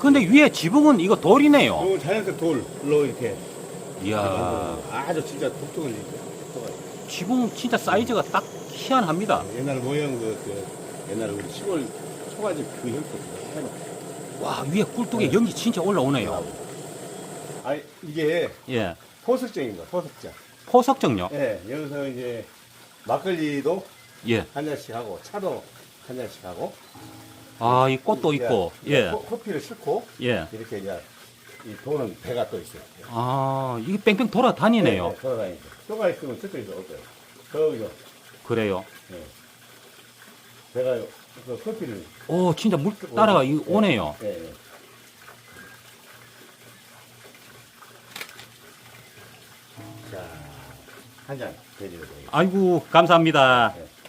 근데 위에 지붕은 이거 돌이네요. 이건 자연스럽 돌로 이렇게. 이야, 아주 진짜 독특한 일이죠. 지붕 진짜 사이즈가 딱 희한합니다. 옛날 모형 그, 그 옛날 우리 시골 초가집 그 형태. 와, 위에 꿀뚝에 네. 연기 진짜 올라오네요. 아 이게 예. 포석장입니다. 포석장. 포석정요? 예, 여기서 이제 막걸리도 예. 한 잔씩 하고 차도 한 잔씩 하고. 아, 이 꽃도 있고, 예. 커- 커피를 싣고 예. 이렇게 이제 이 도는 배가 또 있어요. 아, 이게 뺑뺑 돌아다니네요. 네, 돌아다니죠. 뼈가 있으면 저쪽에서 어때요? 저기요. 그래요. 예. 제가 그 커피를 오, 진짜 물 따라가 이- 오네요. 예, 예. 자, 한잔 대주세요. 아이고, 감사합니다. 예.